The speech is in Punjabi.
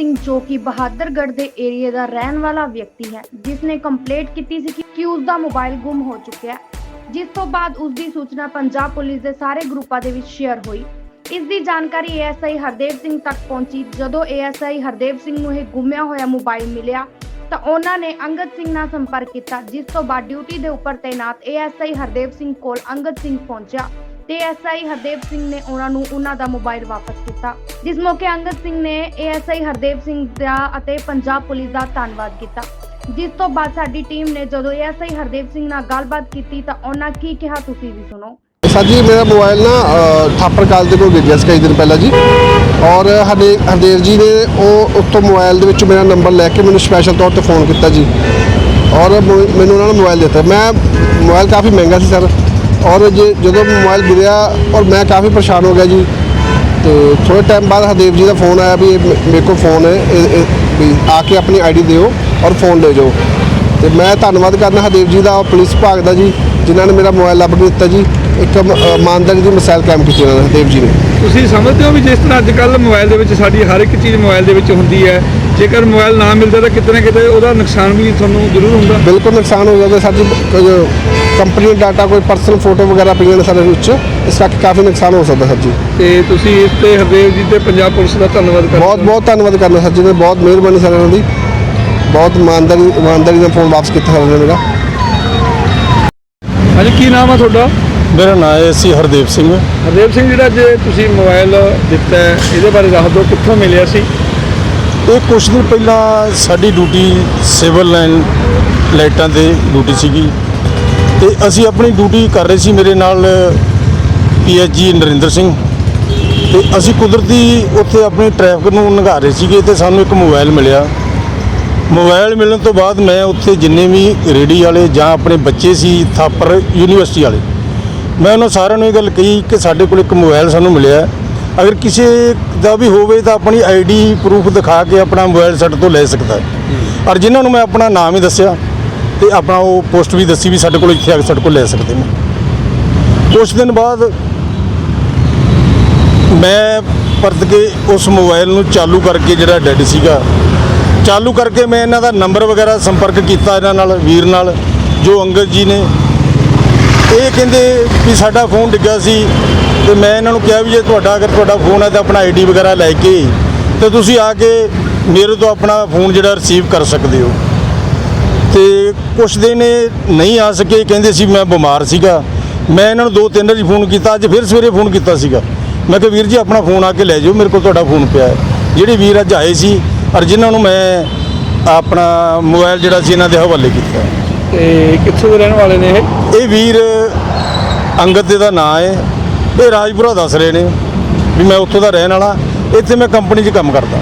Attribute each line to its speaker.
Speaker 1: ਜੋ ਕਿ ਬਹਾਦਰਗੜ੍ਹ ਦੇ ਏਰੀਏ ਦਾ ਰਹਿਣ ਵਾਲਾ ਵਿਅਕਤੀ ਹੈ ਜਿਸ ਨੇ ਕੰਪਲੇਂਟ ਕੀਤੀ ਸੀ ਕਿ- ਉਸ ਦਾ ਮੋਬਾਈਲ ਗੁੰਮ ਹੋ ਚੁੱਕਿਆ ਜਿਸ ਤੋਂ ਬਾਅਦ ਉਸ ਦੀ ਸੂਚਨਾ ਪੰਜਾਬ ਪੁਲਿਸ ਦੇ ਸਾਰੇ ਗਰੁੱਪਾਂ ਦੇ ਵਿੱਚ ਸ਼ੇਅਰ ਹੋਈ। ਇਸ ਦੀ ਜਾਣਕਾਰੀ ਏਐਸਆਈ ਹਰਦੇਵ ਸਿੰਘ ਤੱਕ ਪਹੁੰਚੀ। ਜਦੋਂ ਏਐਸਆਈ ਹਰਦੇਵ ਸਿੰਘ ਨੂੰ ਇਹ ਗੁੰਮਿਆ ਹੋਇਆ ਮੋਬਾਈਲ ਮਿਲਿਆ, ਤਾਂ ਉਹਨਾਂ ਨੇ ਅੰਗਦ ਸਿੰਘ ਨਾਲ ਸੰਪਰਕ ਕੀਤਾ, ਜਿਸ ਤੋਂ ਬਾਅਦ ਡਿਊਟੀ ਦੇ ਉੱਪਰ ਤਾਇਨਾਤ ਏਐਸਆਈ ਹਰਦੇਵ ਸਿੰਘ ਕੋਲ ਅੰਗਦ ਸਿੰਘ ਪਹੁੰਚਿਆ। ਤੇ ਹਰਦੇਵ ਸਿੰਘ ਨੇ ਉਹਨਾਂ ਨੂੰ ਉਹਨਾਂ ਦਾ ਮੋਬਾਈਲ ਵਾਪਸ ਕੀਤਾ, ਜਿਸ ਮੌਕੇ ਅੰਗਦ ਸਿੰਘ ਨੇ ਏਐਸਆਈ ਹਰਦੇਵ ਸਿੰਘ ਦਾ ਅਤੇ ਪੰਜਾਬ ਪੁਲਿਸ ਦਾ ਧੰਨਵਾਦ ਕੀਤਾ। ਜਿਸ ਤੋਂ ਬਾਅਦ ਸਾਡੀ ਟੀਮ ਨੇ ਜਦੋਂ ਏਐਸਆਈ ਹਰਦੇਵ ਸਿੰਘ ਨਾਲ ਗੱਲਬਾਤ ਕੀਤੀ ਤਾਂ ਉਹਨਾਂ ਕੀ ਕਿਹਾ ਤੁਸੀਂ ਵੀ ਸੁਣੋ।
Speaker 2: ਸਰ ਜੀ, ਮੇਰਾ ਮੋਬਾਈਲ ਨਾ ਥਾਪਰ ਕਾਲ ਦੇ ਕੋਲ ਗਿਰ ਸੀ ਕਈ ਦਿਨ ਪਹਿਲਾਂ ਜੀ। ਔਰ ਹਰਦੇ, ਹਰਦੇਵ ਜੀ ਨੇ ਉਹ ਉੱਤੋਂ ਮੋਬਾਈਲ ਦੇ ਵਿੱਚ ਮੇਰਾ ਨੰਬਰ ਲੈ ਕੇ ਮੈਨੂੰ ਸਪੈਸ਼ਲ ਤੌਰ ਤੇ ਫੋਨ ਕੀਤਾ ਜੀ। ਔਰ ਮੈਨੂੰ ਉਹਨਾਂ ਨੇ ਮੋਬਾਈਲ ਦਿੱਤਾ। ਮੈਂ, ਮੋਬਾਈਲ ਕਾਫੀ ਮਹਿੰਗਾ ਸੀ ਸਰ। ਔਰ ਜੇ ਜਦੋਂ ਮੋਬਾਈਲ ਗਿਰਿਆ ਔਰ ਮੈਂ ਕਾਫੀ ਪਰੇਸ਼ਾਨ ਹੋ ਗਿਆ ਜੀ। ਤੇ ਥੋੜੇ ਟਾਈਮ ਬਾਅਦ ਹਰਦੇਵ ਜੀ ਦਾ ਫੋਨ ਆਇਆ ਵੀ ਮੇ- ਮੇਰੇ ਕੋਲ ਫੋਨ ਹੈ, ਇਹ- ਵੀ ਆ ਕੇ ਆਪਣੀ ਆਈਡੀ ਦਿਓ ਔਰ ਫੋਨ ਲੈ ਜਾਓ। ਤੇ ਮੈਂ ਧੰਨਵਾਦ ਕਰਨਾ ਹਰਦੇਵ ਜੀ ਦਾ ਔਰ ਪੁਲਿਸ ਵਿਭਾਗ ਦਾ ਜੀ, ਜਿਨ੍ਹਾਂ ਨੇ ਮੇਰਾ ਮੋਬਾਈਲ ਲੱਭ ਕੇ ਦਿੱਤਾ ਜੀ। ਇੱਕ ਇਮਾਨਦਾਰੀ ਦੀ ਮਿਸਾਲ ਕਾਇਮ ਕੀਤੀ ਉਹਨਾਂ ਨੇ ਹਰਦੇਵ ਜੀ ਨੇ।
Speaker 3: ਤੁਸੀਂ ਸਮਝਦੇ ਹੋ ਵੀ ਜਿਸ ਤਰ੍ਹਾਂ ਅੱਜ ਕੱਲ ਮੋਬਾਈਲ ਦੇ ਵਿੱਚ ਸਾਡੀ ਹਰ ਇੱਕ ਚੀਜ਼ ਮੋਬਾਈਲ ਦੇ ਵਿੱਚ ਹੁੰਦੀ ਹੈ ਜੇਕਰ ਮੋਬਾਈਲ ਨਾ ਮਿਲਦਾ ਤਾਂ ਕਿਤੇ ਨਾ ਕਿਤੇ ਉਹਦਾ ਨੁਕਸਾਨ ਵੀ ਤੁਹਾਨੂੰ ਜ਼ਰੂਰ ਹੁੰਦਾ।
Speaker 2: ਬਿਲਕੁਲ ਨੁਕਸਾਨ ਹੋ ਜਾਂਦਾ ਸਰ ਜੀ ਕੰਪਨੀ ਡਾਟਾ ਕੋਈ ਪਰਸਨਲ ਫੋਟੋ ਵਗੈਰਾ ਪਈਆਂ ਨੇ ਸਾਡੇ ਵਿੱਚ ਇਸ ਕਰਕੇ ਕਾਫੀ ਨੁਕਸਾਨ ਹੋ ਸਕਦਾ ਸਰ ਜੀ।
Speaker 3: ਤੇ ਤੁਸੀਂ ਇਸ ਤੇ ਹਰਦੇਵ ਜੀ ਤੇ ਪੰਜਾਬ ਪੁਲਿਸ ਦਾ ਧੰਨਵਾਦ ਕਰਦੇ
Speaker 2: ਬਹੁਤ। ਬਹੁਤ ਧੰਨਵਾਦ ਕਰਨਾ ਸਰ ਜੀ ਨੇ ਬਹੁਤ ਮਿਹਰਬਾਨੀ ਸਰ ਇਹਨਾਂ ਦੀ। ਬਹੁਤ ਇਮਾਨਦਾਰੀ ਇਮਾਨਦਾਰੀ ਨਾਲ ਫੋਨ ਵਾਪਸ ਕੀਤਾ ਸਰ ਨੇ ਮੇਰਾ।
Speaker 3: ਹਾਂਜੀ ਕੀ ਨਾਮ ਆ ਤੁਹਾਡਾ?
Speaker 4: ਮੇਰਾ ਨਾਮ ਹੈ ਸੀ ਹਰਦੇਵ ਸਿੰਘ।
Speaker 3: ਹਰਦੇਵ ਸਿੰਘ ਜਿਹੜਾ ਜੇ ਤੁਸੀਂ ਮੋਬਾਈਲ ਦਿੱਤਾ ਹੈ, ਇਹਦੇ ਬਾਰੇ ਦੱਸ ਦਿਓ ਕਿੱਥੋਂ ਮਿਲਿਆ ਸੀ?
Speaker 4: ਇਹ ਕੁਝ ਦਿਨ ਪਹਿਲਾਂ ਸਾਡੀ ਡਿਊਟੀ ਸਿਵਲ ਲਾਈਨ ਲਾਈਟਾਂ ਤੇ ਡਿਊਟੀ ਸੀਗੀ। ਤੇ ਅਸੀਂ ਆਪਣੀ ਡਿਊਟੀ ਕਰ ਰਹੇ ਸੀ ਮੇਰੇ ਨਾਲ ਪੀਐਚਜੀ ਨਰਿੰਦਰ ਸਿੰਘ। ਤੇ ਅਸੀਂ ਕੁਦਰਤੀ ਉੱਥੇ ਆਪਣੀ ਟ੍ਰੈਫਿਕ ਨੂੰ ਨਿਗਾਹ ਰਹੇ ਸੀਗੇ ਤੇ ਸਾਨੂੰ ਇੱਕ ਮੋਬਾਈਲ ਮਿਲਿਆ। ਮੋਬਾਈਲ ਮਿਲਣ ਤੋਂ ਬਾਅਦ ਮੈਂ ਉੱਥੇ ਜਿੰਨੇ ਵੀ ਰੇੜੀ ਵਾਲੇ ਜਾਂ ਆਪਣੇ ਬੱਚੇ ਸੀ ਥਾਪਰ ਯੂਨੀਵਰਸਿਟੀ ਵਾਲੇ ਮੈਂ ਉਹਨਾਂ ਸਾਰਿਆਂ ਨੂੰ ਇਹ ਗੱਲ ਕਹੀ ਕਿ ਸਾਡੇ ਕੋਲ ਇੱਕ ਮੋਬਾਈਲ ਸਾਨੂੰ ਮਿਲਿਆ ਅਗਰ ਕਿਸੇ ਦਾ ਵੀ ਹੋਵੇ ਤਾਂ ਆਪਣੀ ਆਈਡੀ ਪ੍ਰੂਫ ਦਿਖਾ ਕੇ ਆਪਣਾ ਮੋਬਾਈਲ ਸਾਡੇ ਤੋਂ ਲੈ ਸਕਦਾ ਹੈ। ਔਰ ਜਿਨ੍ਹਾਂ ਨੂੰ ਮੈਂ ਆਪਣਾ ਨਾਮ ਹੀ ਦੱਸਿਆ ਤੇ ਆਪਣਾ ਉਹ ਪੋਸਟ ਵੀ ਦੱਸੀ ਵੀ ਸਾਡੇ ਕੋਲ ਇੱਥੇ ਆ ਕੇ ਸਾਡੇ ਕੋਲ ਲੈ ਸਕਦੇ ਨੇ। ਕੁਝ ਦਿਨ ਬਾਅਦ ਮੈਂ ਪਰਤ ਕੇ ਉਸ ਮੋਬਾਈਲ ਨੂੰ ਚਾਲੂ ਕਰਕੇ ਜਿਹੜਾ ਡੈਡ ਸੀਗਾ, ਚਾਲੂ ਕਰਕੇ ਮੈਂ ਇਹਨਾਂ ਦਾ ਨੰਬਰ ਵਗੈਰਾ ਸੰਪਰਕ ਕੀਤਾ ਇਹਨਾਂ ਨਾਲ, ਵੀਰ ਨਾਲ, ਜੋ ਅੰਗਦ ਜੀ ਨੇ ਇਹ ਕਹਿੰਦੇ ਵੀ ਸਾਡਾ ਫੋਨ ਡਿੱਗਾ ਸੀ ਤੇ ਮੈਂ ਇਹਨਾਂ ਨੂੰ ਕਿਹਾ ਵੀ ਜੇ ਤੁਹਾਡਾ ਅਗਰ ਤੁਹਾਡਾ ਫੋਨ ਹੈ ਤਾਂ ਆਪਣਾ ਆਈਡੀ ਵਗੈਰਾ ਲੈ ਕੇ ਤੇ ਤੁਸੀਂ ਆ ਕੇ ਮੇਰੇ ਤੋਂ ਆਪਣਾ ਫੋਨ ਜਿਹੜਾ ਰਿਸੀਵ ਕਰ ਸਕਦੇ ਹੋ। ਤੇ ਕੁਛ ਦਿਨ ਇਹ ਨਹੀਂ ਆ ਸਕੇ, ਕਹਿੰਦੇ ਸੀ ਮੈਂ ਬਿਮਾਰ ਸੀਗਾ। ਮੈਂ ਇਹਨਾਂ ਨੂੰ ਦੋ ਤਿੰਨ ਵਾਰੀ ਫੋਨ ਕੀਤਾ, ਅੱਜ ਫਿਰ ਸਵੇਰੇ ਫੋਨ ਕੀਤਾ ਸੀਗਾ। ਮੈਂ ਕਿਹਾ, ਵੀਰ ਜੀ, ਆਪਣਾ ਫੋਨ ਆ ਕੇ ਲੈ ਜਾਓ, ਮੇਰੇ ਕੋਲ ਤੁਹਾਡਾ ਫੋਨ ਪਿਆ ਹੈ। ਜਿਹੜੇ ਵੀਰ ਅੱਜ ਆਏ ਸੀ ਔਰ ਜਿਨ੍ਹਾਂ ਨੂੰ ਮੈਂ ਆਪਣਾ ਮੋਬਾਈਲ ਜਿਹੜਾ ਸੀ, ਇਹਨਾਂ ਦੇ ਹਵਾਲੇ ਕੀਤਾ
Speaker 3: ਤੇ ਕਿੱਥੋਂ ਦੇ ਰਹਿਣ ਵਾਲੇ ਨੇ ਇਹ?
Speaker 4: ਇਹ ਵੀਰ ਅੰਗਦ ਦੇ ਦਾ ਨਾਂ ਹੈ ਇਹ ਰਾਜਪੁਰਾ ਦੱਸ ਰਹੇ ਨੇ ਵੀ ਮੈਂ ਉੱਥੋਂ ਦਾ ਰਹਿਣ ਵਾਲਾ। ਇੱਥੇ ਮੈਂ ਕੰਪਨੀ 'ਚ ਕੰਮ ਕਰਦਾ।